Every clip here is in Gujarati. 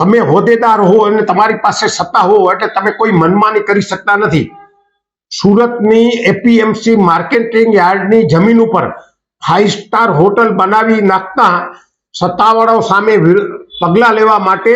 તમે હોદ્દેદાર હો અને તમારી પાસે સત્તા હો એટલે તમે કોઈ મનમાની કરી શકતા નથી. સુરતની એપીએમસી માર્કેટિંગ યાર્ડની જમીન ઉપર ફાઇવ સ્ટાર હોટલ બનાવી નાખતા સત્તાવાળાઓ સામે પગલાં લેવા માટે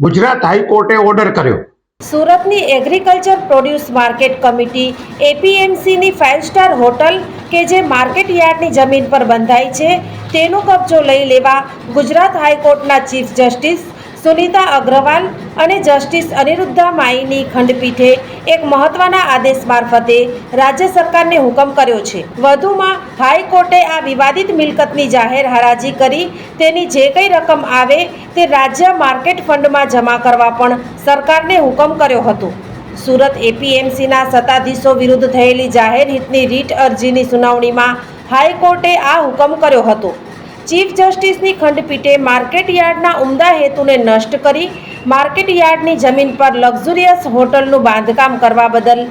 ગુજરાત હાઈકોર્ટે ઓર્ડર કર્યો. સુરતની એગ્રીકલ્ચર પ્રોડ્યુસ માર્કેટ કમિટી એપીએમસીની ફાઇવ સ્ટાર હોટલ કે જે માર્કેટ યાર્ડની જમીન પર બંધાઈ છે, તેનો કબજો લઈ લેવા ગુજરાત હાઈકોર્ટના ચીફ જસ્ટિસ સુનીતા અગ્રવાલ અને જસ્ટિસ અનિરુદ્ધા માઈની ખંડપીઠે એક મહત્વના આદેશ મારફતે રાજ્ય સરકારને હુકમ કર્યો છે. વધુમાં, હાઈકોર્ટે આ વિવાદિત મિલકતની જાહેર હરાજી કરી તેની જે કંઈ રકમ આવે તે રાજ્ય માર્કેટ ફંડમાં જમા કરવા પણ સરકારને હુકમ કર્યો હતો. સુરત એપીએમસીના સત્તાધીશો વિરુદ્ધ થયેલી જાહેર હિતની રીટ અરજીની સુનાવણીમાં હાઈકોર્ટે આ હુકમ કર્યો હતો. ચીફ જસ્ટિસની ખંડપીઠે માર્કેટ યાર્ડના ઉમદા હેતુને નષ્ટ કરી માર્કેટ યાર્ડની જમીન પર લક્ઝુરિયસ હોટલનું બાંધકામ કરવા બદલ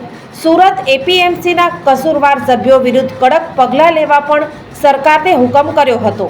સુરત એપીએમસીના કસૂરવાર સભ્યો વિરુદ્ધ કડક પગલાં લેવા પણ સરકારને હુકમ કર્યો હતો.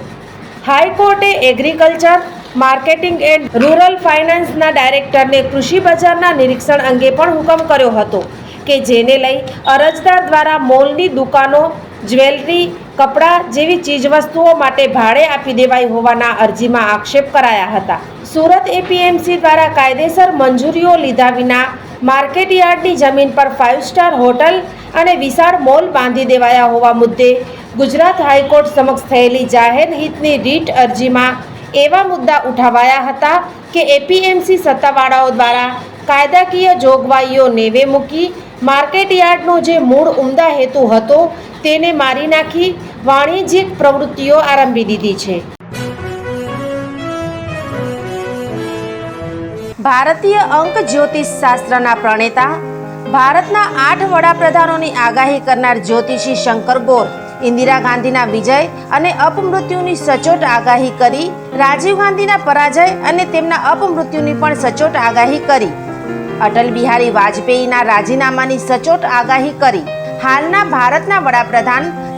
હાઈકોર્ટે એગ્રીકલ્ચર, માર્કેટિંગ એન્ડ રૂરલ ફાઇનાન્સના ડાયરેક્ટરને કૃષિ બજારના નિરીક્ષણ અંગે પણ હુકમ કર્યો હતો કે જેને લઈ અરજદાર દ્વારા મોલની દુકાનો, જ્વેલરી કપડાં જેવી ચીજવસ્તુઓ માટે ભાડે આપી દેવાઈ હોવાના અરજીમાં આક્ષેપ કરાયા હતા. સુરત એપીએમસી દ્વારા કાયદેસર મંજૂરીઓ લીધા વિના માર્કેટ યાર્ડની જમીન પર ફાઇવ સ્ટાર હોટલ અને વિશાળ મોલ બાંધી દેવાયા હોવા મુદ્દે ગુજરાત હાઈકોર્ટ સમક્ષ થયેલી જાહેર હિતની રીટ અરજીમાં એવા મુદ્દા ઉઠાવાયા હતા કે એપીએમસી સત્તાવાળાઓ દ્વારા કાયદાકીય જોગવાઈઓ નેવે મૂકી માર્કેટ યાર્ડનો જે મૂળ ઉમદા હેતુ હતો તેને મારી નાખી વાણિજ્યિક પ્રવૃત્તિઓ આરંભી દીધી છે. ભારતીય અંક જ્યોતિષ શાસ્ત્રના પ્રણેતા, ભારતના આઠ વડાપ્રધાનોની આગાહી કરનાર જ્યોતિષી શંકર ગોર, ઇન્દિરા ગાંધીના વિજય અને અપમૃત્યુની સચોટ આગાહી કરી, રાજીવ ગાંધીના પરાજય અને તેમના અપમૃત્યુની પણ સચોટ આગાહી કરી. અટલ બિહારી વાજપેયીના રાજીનામાની સચોટ આગાહી કરી. હાલના ભારતના વડાપ્રધાન